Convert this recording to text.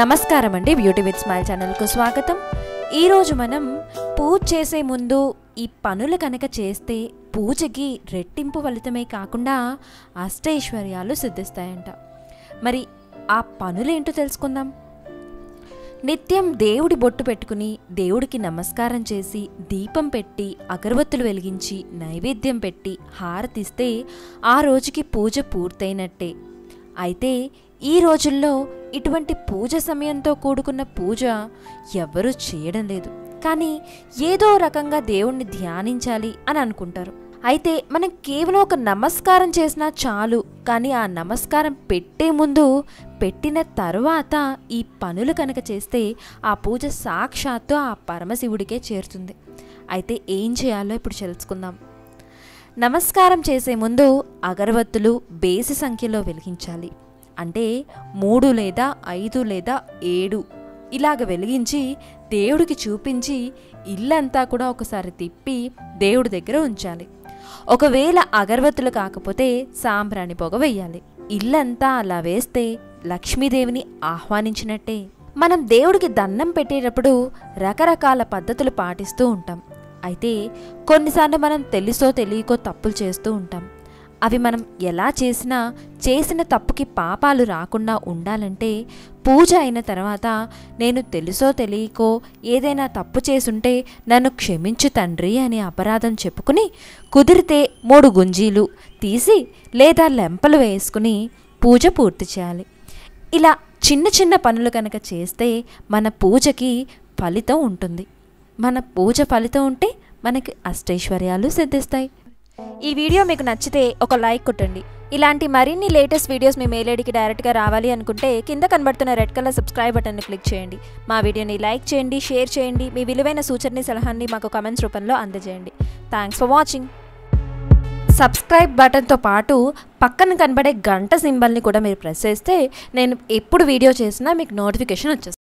నమస్కారం అండి beauty with smile ఛానల్కు స్వాగతం. ఈరోజు మనం పూజ చేసే ముందు ఈ పనులు కనుక చేస్తే పూజకి రెట్టింపు ఫలితమే కాకుండా అష్టైశ్వర్యాలు సిద్ధిస్తాయంట. మరి ఆ పనులేంటో తెలుసుకుందాం. నిత్యం దేవుడి బొట్టు పెట్టుకుని దేవుడికి నమస్కారం చేసి దీపం పెట్టి అగరబత్తులు వెలిగించి నైవేద్యం పెట్టి హారతిస్తే ఆ రోజుకి పూజ పూర్తయినట్టే. అయితే ఈ రోజుల్లో ఇటువంటి పూజ సమయంతో కూడుకున్న పూజ ఎవ్వరూ చేయడం లేదు. కానీ ఏదో రకంగా దేవుణ్ణి ధ్యానించాలి అని అనుకుంటారు. అయితే మనం కేవలం ఒక నమస్కారం చేసినా చాలు కానీ ఆ నమస్కారం పెట్టే ముందు పెట్టిన తర్వాత ఈ పనులు కనుక చేస్తే ఆ పూజ సాక్షాత్తు ఆ పరమశివుడికే చేరుతుంది. అయితే ఏం చేయాలో ఇప్పుడు తెలుసుకుందాం. నమస్కారం చేసే ముందు అగరవత్తులు బేసి సంఖ్యలో వెలిగించాలి. అంటే మూడు లేదా ఐదు లేదా ఏడు. ఇలాగ వెలిగించి దేవుడికి చూపించి ఇల్లంతా కూడా ఒకసారి తిప్పి దేవుడి దగ్గర ఉంచాలి. ఒకవేళ అగరవత్తులు కాకపోతే సాంబ్రాణి పొగ వెయ్యాలి. ఇల్లంతా అలా వేస్తే లక్ష్మీదేవిని ఆహ్వానించినట్టే. మనం దేవుడికి దండం పెట్టేటప్పుడు రకరకాల పద్ధతులు పాటిస్తూ ఉంటాం. అయితే కొన్నిసార్లు మనం తెలుసో తెలియకో తప్పులు చేస్తూ ఉంటాం. అవి మనం ఎలా చేసినా చేసిన తప్పుకి పాపాలు రాకుండా ఉండాలంటే పూజ అయిన తర్వాత నేను తెలుసో తెలియకో ఏదైనా తప్పు చేసుంటే నన్ను క్షమించు తండ్రి అని అపరాధం చెప్పుకుని కుదిరితే మూడు గుంజీలు తీసి లేదా లెంపలు వేసుకుని పూజ పూర్తి చేయాలి. ఇలా చిన్న చిన్న పనులు కనుక చేస్తే మన పూజకి ఫలితం ఉంటుంది. మన పూజ ఫలితం ఉంటే మనకి అష్టైశ్వర్యాలు సిద్ధిస్తాయి. ఈ వీడియో మీకు నచ్చితే ఒక లైక్ కొట్టండి. ఇలాంటి మరిన్ని లేటెస్ట్ వీడియోస్ మీ మెయిల్ డైరెక్ట్గా రావాలి అనుకుంటే కింద కనబడుతున్న రెడ్ కలర్ సబ్స్క్రైబ్ బటన్ని క్లిక్ చేయండి. మా వీడియోని లైక్ చేయండి షేర్ చేయండి మీ విలువైన సూచనని సలహాన్ని మాకు కమెంట్స్ రూపంలో అందజేయండి. థ్యాంక్స్ ఫర్ వాచింగ్ సబ్స్క్రైబ్ బటన్తో పాటు పక్కన కనబడే గంట సింబల్ని కూడా మీరు ప్రెస్ చేస్తే నేను ఎప్పుడు వీడియో చేసినా మీకు నోటిఫికేషన్ వచ్చేస్తుంది.